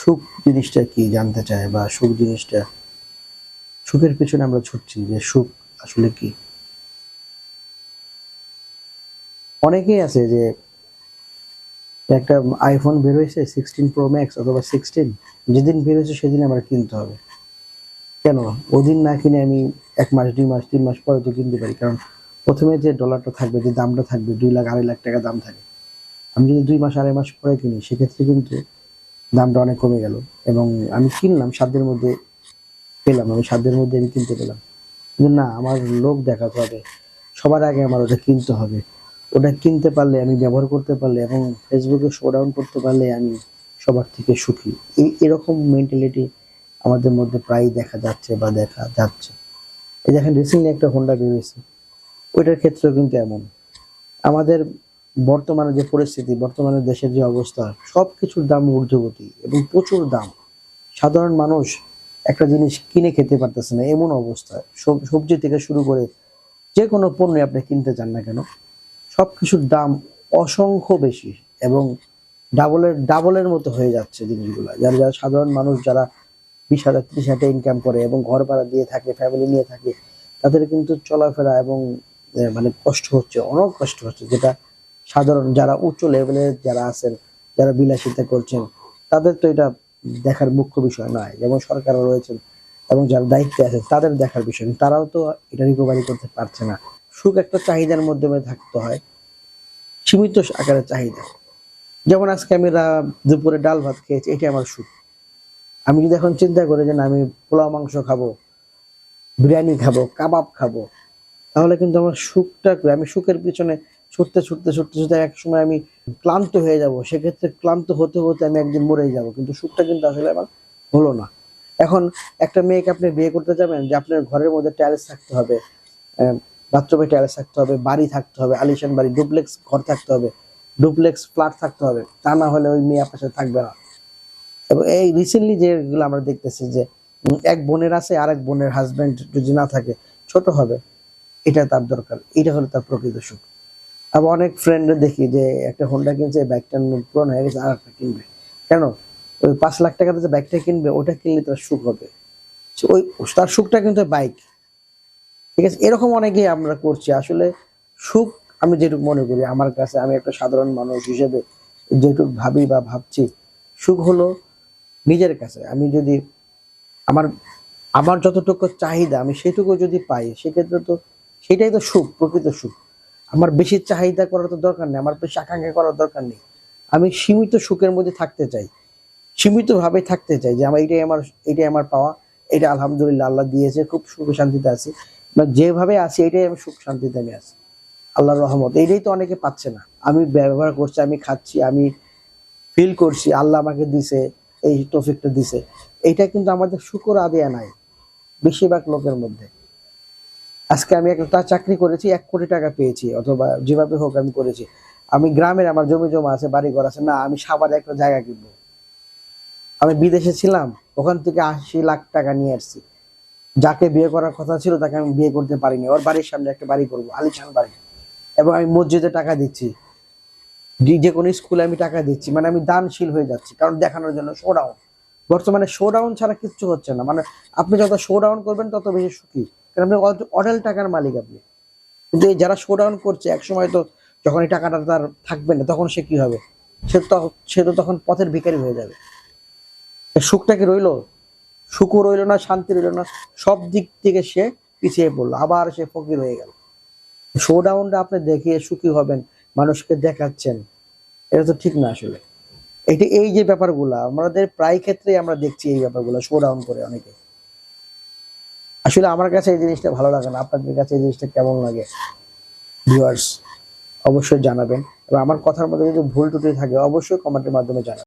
সুখ জিনিসটা কি জানতে চায় বা সুখ জিনিসটা, সুখের পেছনে আমরা ছুটছি যে সুখ আসলে কি? অনেকেই আছে যে একটা আইফোন বের হয়েছে সিক্সটিন প্রো ম্যাক্স অথবা সিক্সটিন যেদিন বের হয়েছে সেদিন আমার কিনতে হবে। কেন? ওদিন না কিনে আমি এক মাস, দুই মাস, তিন মাস পরে তো কিনতে পারি, কারণ প্রথমে যে ডলারটা থাকবে, যে দামটা থাকবে, দুই লাখ, আড়াই লাখ টাকা দাম থাকে। আমি যদি দুই মাস, আড়াই মাস পরে কিনি, সেক্ষেত্রে কিন্তু দামটা অনেক কমে গেল। এবং আমি কিনলাম সাধ্যের মধ্যে পেলাম, আমি সাধ্যের মধ্যে আমি কিনতে পেলাম। কিন্তু না, আমার লোক দেখাতে হবে। সবার আগে আমার ওটা কিনতে হবে। ওটা কিনতে পারলে, আমি ব্যবহার করতে পারলে এবং ফেসবুকে শো ডাউন করতে পারলে আমি সবার থেকে সুখী। এই, এরকম মেন্টালিটি আমাদের মধ্যে প্রায় দেখা যাচ্ছে বা দেখা যাচ্ছে। এই দেখেন রিসেন্টলি একটা হোন্ডা বেরিয়েছে। ওইটার ক্ষেত্রেও কিন্তু এমন। আমাদের বর্তমানে যে পরিস্থিতি, বর্তমানে দেশের যে অবস্থা সব কিছুর দাম ঊর্ধ্বগতি এবং প্রচুর দাম। সাধারণ মানুষ একটা জিনিস কিনে খেতে পারতেছে না, এমন অবস্থা। সব- সবজি থেকে শুরু করে যে কোনো পণ্য আপনি কিনতে চান না কেন সব কিছুর দাম অসংখ্য বেশি এবং ডাবলের ডাবলের মতো হয়ে যাচ্ছে জিনিসগুলো। যারা যারা সাধারণ মানুষ, যারা বিশ হাজার, ত্রিশ হাজার ইনকাম করে এবং ঘর ভাড়া দিয়ে থাকে ফ্যামিলি নিয়ে থাকে, তাদের কিন্তু চলাফেরা এবং মানে কষ্ট হচ্ছে, অনেক কষ্ট হচ্ছে, যেটা সাধারণ যারা উচ্চ লেভেলের যারা আছেন, যারা বিলাসিতা করছেন, তাদের তো এটা দেখার মুখ্য বিষয় নয়। যেমন সরকারও রয়েছেন এবং যারা দায়িত্বে আছেন, তাদের দেখার বিষয় তারাও তো এটা রিকভারি করতে পারছে না। সুখ একটা চাহিদার মাধ্যমে থাকতে হয়, সীমিত আকারের চাহিদা। যেমন আজকে আমি দুপুরে ডাল ভাত খেয়েছি এটা আমার সুখ। আমি যদি এখন চিন্তা করি যে না, আমি পোলাও, মাংস খাব, বিরিয়ানি খাব, কাবাব খাব, তাহলে কিন্তু আমার সুখটা আমি সুখের পিছনে ছুটতে ছুটতে ছুটতে ছুটতে এক সময় আমি ক্লান্ত হয়ে যাব। সেক্ষেত্রে ক্লান্ত হতে হতে আমি একদিন মরেই যাব। কিন্তু সুখটা কিন্তু আসলে আমার হলো না। এখন একটা মেয়েকে আপনি বিয়ে করতে যাবেন, যে আপনার ঘরের মধ্যে ট্যারেস থাকতে হবে বাথরুমে ট্যারেস থাকতে হবে, বাড়ি থাকতে হবে, আলিশান বাড়ি ডুপ্লেক্স ঘর থাকতে হবে ডুপ্লেক্স ফ্ল্যাট থাকতে হবে, তা না হলে ওই মেয়ে আপনার সাথে থাকবে না। এবং এই রিসেন্টলি যেগুলো আমরা দেখতেছি যে এক বোনের আছে আর এক বোনের হাজব্যান্ড যদি না থাকে, ছোট হবে, এটা তার দরকার, এটা হলো তার প্রকৃত সুখ। আবার অনেক ফ্রেন্ড দেখি যে একটা হোন্ডা কিনছে ব্যাগটা পুরনো হয়ে গেছে, আর একটা কিনবে। কেন? ওই পাঁচ লাখ টাকাতে যে ব্যাগটা কিনবে, ওটা কিনলে তার সুখ হবে। ওই তার সুখটা কিন্তু বাইক ঠিক আছে? এরকম অনেকেই আমরা করছি। আসলে সুখ আমি যেটুকু মনে করি, আমার কাছে আমি একটা সাধারণ মানুষ হিসেবে যেটুকু ভাবি বা ভাবছি, সুখ হলো নিজের কাছে। আমি যদি আমার আমার যতটুকু চাহিদা, আমি সেটুকু যদি পাই, সেক্ষেত্রে তো সেটাই তো সুখ, প্রকৃত সুখ। আমার বেশি চাহিদা করার তো দরকার নেই, আমার বেশি আকাঙ্ক্ষা করার দরকার নেই। আমি সীমিত সুখের মধ্যে থাকতে চাই সীমিত ভাবে থাকতে চাই যে আমার এটাই আমার এটাই আমার পাওয়া, এটা আলহামদুলিল্লাহ আল্লাহ দিয়েছে, খুব সুখ শান্তিতে আছি। যেভাবে আছি, এটাই আমি সুখ শান্তিতে আমি আছি। আল্লাহর রহমত এটাই তো অনেকে পাচ্ছে না। আমি ব্যবহার করছি, আমি খাচ্ছি, আমি ফিল করছি, আল্লাহ আমাকে দিছে, এই টফিকটা দিছে। এটা কিন্তু আমাদের শুকর আদেয়া নাই, বেশিরভাগ লোকের মধ্যে। আজকে আমি একটা চাকরি করেছি, এক কোটি টাকা পেয়েছি, অথবা যেভাবে হোক আমি করেছি। আমি গ্রামের আমার জমি জমা আছে বাড়ি ঘর আছে, না, আমি সাবারে একটা জায়গা কিনবো। আমি বিদেশে ছিলাম, ওখান থেকে আশি লাখ টাকা নিয়ে আসছি। যাকে বিয়ে করার কথা ছিল, তাকে আমি বিয়ে করতে পারিনি। ওর বাড়ির সামনে একটা বাড়ি করব, আলিশান বাড়ি। এবং আমি মসজিদে টাকা দিচ্ছি। যে- কোনো স্কুলে আমি টাকা দিচ্ছি। মানে আমি দানশীল হয়ে যাচ্ছি, কারণ দেখানোর জন্য শোডাউন বর্তমানে শোডাউন ছাড়া কিচ্ছু হচ্ছে না। মানে আপনি যত শোডাউন করবেন, তত বেশি সুখী। কারণ আপনি অড- টাকার মালিক আপনি। কিন্তু এই যারা শোডাউন করছে এক সময় তো যখন এই টাকাটা তার থাকবে না, তখন সে কি হবে? সে তো সে তো তখন পথের ভিখারি হয়ে যাবে। সুখটা কি রইল? সুখও রইল না, শান্তি রইল না, সব দিক থেকে সে পিছিয়ে পড়ল, আবার সে ফকির হয়ে গেল। শোডাউনটা আপনি দেখিয়ে সুখী হবেন, মানুষকে দেখাচ্ছেন, এটা তো ঠিক না আসলে। এটা এই যে ব্যাপারগুলো, আমাদের প্রায় ক্ষেত্রেই আমরা দেখছি এই ব্যাপারগুলো শোডাউন করে অনেকে। আসলে আমার কাছে এই জিনিসটা ভালো লাগে না। আপনাদের কাছে এই জিনিসটা কেমন লাগে? ভিউয়ার্স অবশ্যই জানাবেন। এবং আমার কথার মধ্যে যদি ভুল টুটি থাকে, অবশ্যই কমেন্টের মাধ্যমে জানাবেন।